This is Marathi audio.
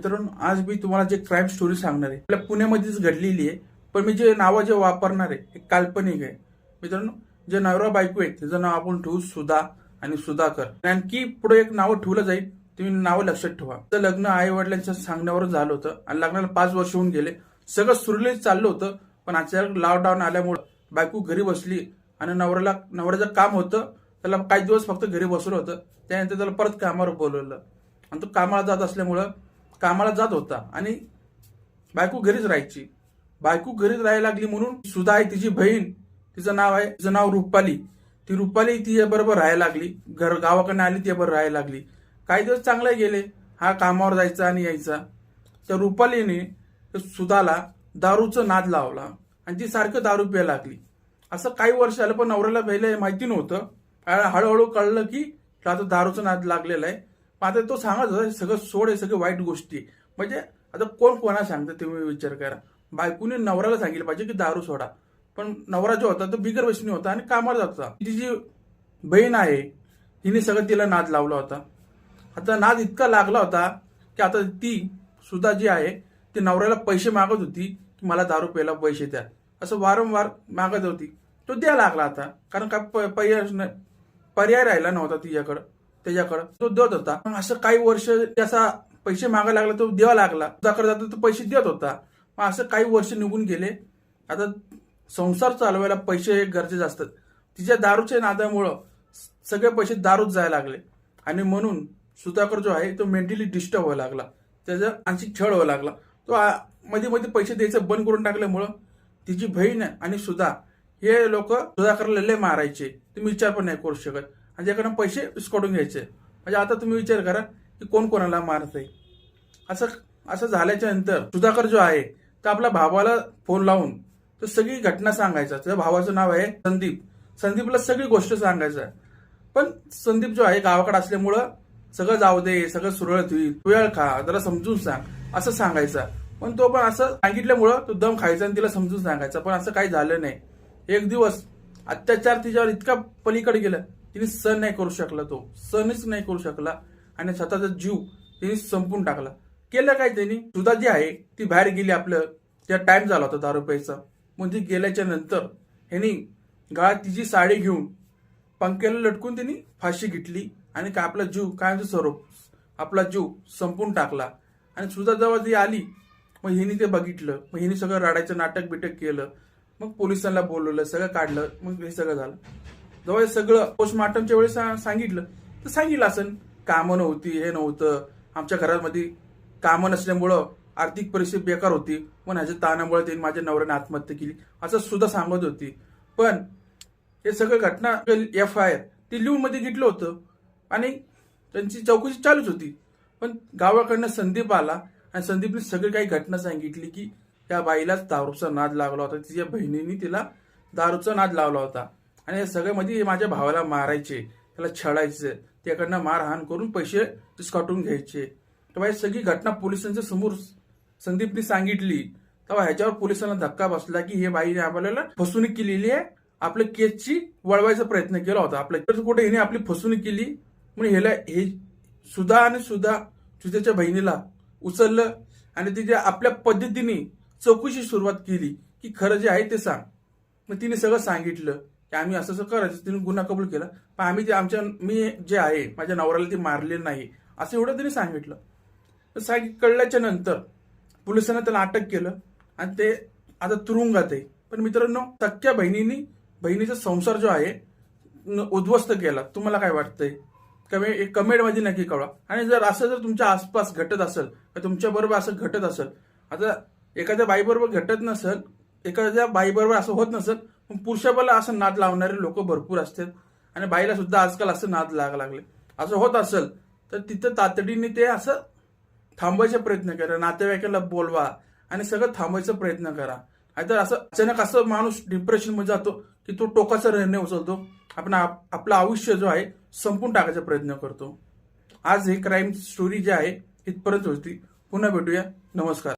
मित्रांनो आज मी तुम्हाला जे क्राईम स्टोरी सांगणार आहे आपल्या पुण्यामध्येच घडलेली आहे पण मी जे नावं जे वापरणार आहे हे काल्पनिक आहे. मित्रांनो जे नवरा बायको आहे त्याचं नाव आपण ठेवू सुधा आणि सुधाकर. आणखी पुढे एक नावं ठेवलं जाईल तुम्ही नावं लक्षात ठेवा. तर लग्न आई वडिलांच्या सांगण्यावर झालं होतं आणि लग्नाला पाच वर्ष होऊन गेले. सगळं सुरळीत चाललं होतं पण अचानक लॉकडाऊन आल्यामुळं बायको घरी बसली आणि नवऱ्याला नवऱ्याचं काम होतं त्याला काही दिवस फक्त घरी बसलं होतं त्यानंतर त्याला परत कामावर बोलवलं. आणि तो कामाला जात असल्यामुळं कामाला जात होता. आणि बायको घरीच राहायची. बायको घरीच राहायला लागली म्हणून सुधा आहे तिची बहीण. तिचं नाव आहे तिचं नाव रुपाली. ती रुपाली ती बरोबर राहायला लागली. घर गावाकडनं आली ती बरोबर राहायला लागली. काही दिवस चांगले गेले. हा कामावर जायचा आणि यायचा. तर रुपालीने सुधाला दारूचं नाद लावला. आणि ती सारखं दारू प्यायला लागली. असं काही वर्ष आलं पण नवऱ्याला पहिलं माहिती नव्हतं. हळूहळू कळलं की आता दारूचं नाद लागलेला आहे. आता तो सांगत होता सगळं सोड हे सगळं वाईट गोष्टी. म्हणजे आता कोण कोणा सांगतं तुम्ही विचार करा. बायकोने नवऱ्याला सांगितलं पाहिजे की दारू सोडा. पण नवरा जो होता तो बिगर वैष्णी होता आणि कामाला जात होता. तिची जी बहीण आहे तिने सगळं तिला नाद लावला होता. आता नाद इतका लागला होता की आता ती सुद्धा जी आहे ती नवऱ्याला पैसे मागत होती की मला दारू प्यायला पैसे द्या. असं वारंवार मागत होती. तो द्या लागला आता. कारण का प- पर्याय न- पर्याय राहिला नव्हता तिच्याकडं. त्याच्याकडं. तो देत होता. पण असं काही वर्ष त्याचा पैसे मागायला लागला तो द्यावा लागला. तुझ्याकडे जातो तो पैसे देत होता. मग असं काही वर्ष निघून गेले. आता संसार चालवायला पैसे हे गरजेचे असतात तिच्या दारूच्या नादामुळं सगळे पैसे दारूच जायला लागले. आणि म्हणून सुधाकर जो आहे तो मेंटली डिस्टर्ब व्हायला लागला. त्याचा आणखी छळ व्हायला लागला. तो मध्ये मध्ये पैसे द्यायचं बंद करून टाकल्यामुळं तिची बहीण आणि सुधा हे लोक सुधाकरला लय मारायचे. तुम्ही विचार पण नाही करू शकत. आणि ज्याकडनं पैसे विस्कटून घ्यायचे. म्हणजे आता तुम्ही विचार करा की कोण कोणाला मारत आहे असं असं झाल्याच्यानंतर सुधाकर जो आहे तो आपल्या भावाला फोन लावून तो सगळी घटना सांगायचा. त्या भावाचं नाव आहे संदीप. संदीपला सगळी गोष्ट सांगायचं. पण संदीप जो आहे गावाकडे असल्यामुळं सगळं जाऊ दे सगळं सुरळीत होईल. वेळ खा जरा समजून सांग असं सांगायचा. पण तो पण असं सांगितल्यामुळं तो दम खायचा आणि तिला समजून सांगायचा. पण असं काही झालं नाही. एक दिवस अत्याचार तिच्यावर इतका पलीकडे गेला. तिने सहन नाही करू शकला तो. सहनच नाही करू शकला. आणि स्वतःचा जीव तिने संपून टाकला. केलं काय त्यांनी? सुद्धा जी आहे ती बाहेर गेली आपलं. त्या टाइम झाला होता दारू रुपयाचा मग ती गेल्याच्यानंतर ह्यांनी गाळात तिची साडी घेऊन पंख्याला लटकून त्यांनी फाशी घेतली. आणि का आपला जीव कायमचं स्वरूप? आपला जीव संपून टाकला. आणि सुद्धा जेव्हा ती आली. मग हिने ते बघितलं. मग हिने सगळं रडायचं नाटक बिटक केलं. मग पोलिसांना बोलवलं सगळं काढलं. मग हे सगळं झालं. जवळ सगळं पोस्टमार्टमच्या वेळेस सांगितलं. तर सांगितलं असं. कामं नव्हती हे नव्हतं. आमच्या घरामध्ये कामं नसल्यामुळं आर्थिक परिस्थिती बेकार होती. पण ह्याच्या ताणामुळे त्यांनी माझ्या नवऱ्याने आत्महत्या केली. असं सुद्धा सांगत होती. पण हे सगळं घटना एफ आय आर ती लिहून घेतलं होतं. आणि त्यांची चौकशी चालूच होती. पण गावाकडनं संदीप आला आणि संदीपने सगळी काही घटना सांगितली की त्या बाईलाच दारूचा नाद लागला होता. तिच्या बहिणीने तिला दारूचा नाद लावला होता. आणि सगळे म्हणजे सगळ्यामध्ये माझ्या भावाला मारायचे त्याला छळायचे त्याकडनं मारहाण करून पैसे काटून घ्यायचे. तेव्हा ही सगळी घटना पोलिसांच्या समोर संदीपने सांगितली. तेव्हा ह्याच्यावर पोलिसांना धक्का बसला की हे बाईने आपल्याला फसवणूक केलेली आहे. आपल्या केसची वळवायचा प्रयत्न केला होता. आपल्या कुठे हिने आपली फसवणूक केली? म्हणून ह्याला हे सुधा आणि सुधा सुधाच्या बहिणीला उचललं आणि तिच्या आपल्या पद्धतीने चौकशी सुरुवात केली की खरं जे आहे ते सांग. मग तिने सगळं सांगितलं. की आम्ही असं असं करायचं तिने गुन्हा कबूल केला. पण आम्ही ते आमच्या मी जे आहे माझ्या नवऱ्याला ते मारले नाही असं एवढं तिने सांगितलं. तर कळल्याच्या नंतर पोलिसांना त्याला अटक केलं आणि ते आता तुरुंगात आहे. पण मित्रांनो सख्या बहिणीनी बहिणीचा संसार जो आहे न- उद्ध्वस्त केला. तुम्हाला काय वाटतंय? कमे कमेंटमध्ये नक्की कळवा. आणि जर असं जर तुमच्या आसपास घटत असेल तर तुमच्या बरोबर असं घटत असेल आता एखाद्या बाईबरोबर घटत नसेल एखाद्या बाईबरोबर असं होत नसेल पुरुषाबाला असं नाद लावणारे लोक भरपूर असतात. आणि बाईला सुद्धा आजकाल असं नाद लाग लागले. असं होत असेल तर तिथं तातडीने ते असं थांबवायचा प्रयत्न करा. नातेवाईकाला बोलवा आणि सगळं थांबवायचा प्रयत्न करा. नाहीतर असं अचानक असं माणूस डिप्रेशनमध्ये जातो की तो टोकाचा निर्णय उचलतो. आपण आप- आपलं आयुष्य जो आहे संपून टाकायचा प्रयत्न करतो. आज हे क्राईम स्टोरी जी आहे इथपर्यंत होती. पुन्हा भेटूया. नमस्कार.